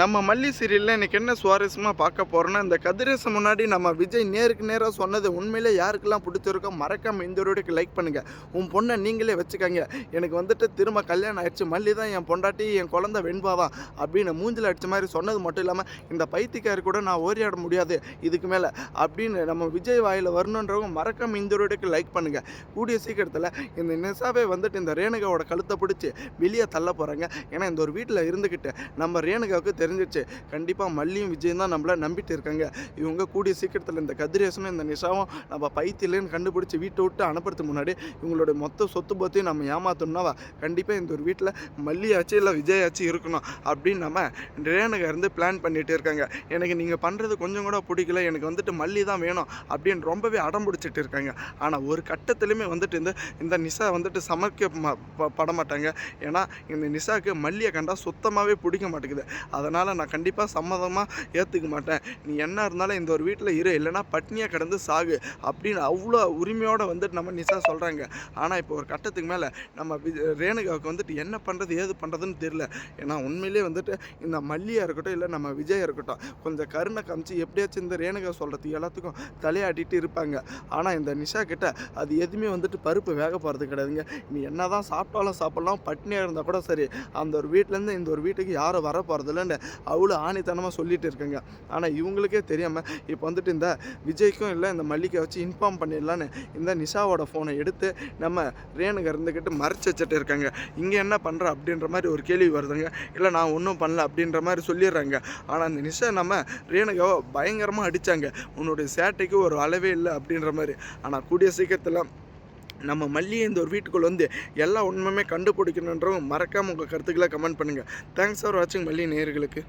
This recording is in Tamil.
நம்ம மல்லி சீரியலில் இன்னைக்கு என்ன சுவாரஸ்யமாக பார்க்க போகிறோன்னா இந்த கதிரேசன் முன்னாடி நம்ம விஜய் நேருக்கு நேராக சொன்னது உண்மையிலே யாருக்கெல்லாம் பிடிச்சிருக்கோ மறக்காம இந்த வீடியோக்கு லைக் பண்ணுங்கள் உன் பொண்ணை நீங்களே வச்சுக்கோங்க. எனக்கு வந்துட்டு திரும்ப கல்யாணம் ஆயிடுச்சு. மல்லி தான் என் பொண்டாட்டி என் குழந்த வெண்பாவா அப்படின்னு மூஞ்சில் அடிச்ச மாதிரி சொன்னது மட்டும் இல்லாமல் இந்த பைத்தியக்காரி கூட நான் ஓரியாட முடியாது. இதுக்கு மேலே அப்படின்னு நம்ம விஜய் வாயில் வரணுன்றவங்க மறக்காம இந்த வீடியோக்கு லைக் பண்ணுங்கள் கூடிய சீக்கிரத்தில் இந்த நெசாவே வந்துட்டு இந்த ரேணுகாவோட கழுத்தை பிடிச்சி வெளியே தள்ள போகிறாங்க ஏன்னா இந்த ஒரு வீட்டில் இருந்துக்கிட்டு நம்ம ரேணுகாவுக்கு தெரிஞ்சிருச்சு. கண்டிப்பாக மல்லியும் விஜயும் தான் நம்மளை நம்பிட்டு இருக்காங்க. இவங்க கூடிய சீக்கிரத்தில் இந்த கதிரேசனும் இந்த நிஷாவும் நம்ம பைத்தியிலேன்னு கண்டுபிடிச்சி வீட்டை விட்டு அனுப்புறதுக்கு முன்னாடி இவங்களோட மொத்த சொத்து பற்றியும் நம்ம ஏமாத்தணும்னா கண்டிப்பாக இந்த ஒரு வீட்டில் மல்லியாச்சு இல்லை விஜயாச்சு இருக்கணும் அப்படின்னு நம்ம ரேணுகா இருந்து பிளான் பண்ணிகிட்டு இருக்காங்க. எனக்கு நீங்கள் பண்ணுறது கொஞ்சம் கூட பிடிக்கல. எனக்கு வந்துட்டு மல்லி தான் வேணும் அப்படின்னு ரொம்பவே அடம் பிடிச்சிட்டு இருக்காங்க. ஆனால் ஒரு கட்டத்துலையுமே வந்துட்டு இந்த இந்த நிஷா வந்துட்டு சமைக்க ப- பட மாட்டாங்க ஏன்னா இந்த நிஷாவுக்கு மல்லியை கண்டா சுத்தமாகவே பிடிக்க மாட்டேங்குது. அதனால் நான் கண்டிப்பாக சம்மதமாக ஏற்றுக்க மாட்டேன். நீ என்ன இருந்தாலும் இந்த ஒரு வீட்டில் இரு இல்லைன்னா பட்னியாக கிடந்து சாகு அப்படின்னு அவ்வளோ உரிமையோடு வந்துட்டு நம்ம நிஷா சொல்கிறாங்க ஆனால் இப்போ ஒரு கட்டத்துக்கு மேலே நம்ம ரேணுகாவுக்கு வந்துட்டு என்ன பண்ணுறது ஏது பண்ணுறதுன்னு தெரியல. ஏன்னா உண்மையிலே வந்துட்டு இந்த மல்லியாக இருக்கட்டும் இல்லை நம்ம விஜயா இருக்கட்டும் கொஞ்சம் கருணை காமிச்சு எப்படியாச்சும் இந்த ரேணுகா சொல்கிறது எல்லாத்துக்கும் தலையாட்டிட்டு இருப்பாங்க. ஆனால் இந்த நிஷா கிட்ட அது எதுவுமே வந்துட்டு பருப்பு வேக போகிறது கிடையாதுங்க. நீ என்ன தான் சாப்பிட்டாலும் சாப்பிட்லாம் பட்னியாக இருந்தால் கூட சரி. அந்த ஒரு வீட்டிலேருந்து இந்த ஒரு வீட்டுக்கு யாரும் வர போகிறதில்லன்னு அவ்வளோ ஆணித்தனமாக சொல்லிட்டு இருக்காங்க. ஆனால் இவங்களுக்கே தெரியாமல் இப்போ வந்துட்டு இந்த விஜய்க்கும் இல்லை இந்த மல்லிகை வச்சு இன்ஃபார்ம் பண்ணிடலான்னு இந்த நிஷாவோட ஃபோனை எடுத்து நம்ம ரேணுகா இருந்துக்கிட்டு மறைச்சு வச்சுட்டு இருக்காங்க. இங்கே என்ன பண்ணுற அப்படின்ற மாதிரி ஒரு கேள்வி வருதுங்க. இல்லை நான் ஒன்றும் பண்ணல அப்படின்ற மாதிரி சொல்லிடுறாங்க. ஆனால் அந்த நிஷா நம்ம ரேணுகாவை பயங்கரமாக அடித்தாங்க உன்னுடைய சேட்டைக்கு ஒரு அளவே இல்லை அப்படின்ற மாதிரி. ஆனால் கூடிய சீக்கிரத்தில் நம்ம மல்லியை இந்த ஒரு வீட்டுக்குள்ளே வந்து எல்லா உண்மையுமே கண்டுபிடிக்கணுன்றவங்க மறக்காமல் உங்கள் கருத்துக்களை கமெண்ட் பண்ணுங்கள் தேங்க்ஸ் ஃபார் வாட்சிங் மல்லி நேர்களுக்கு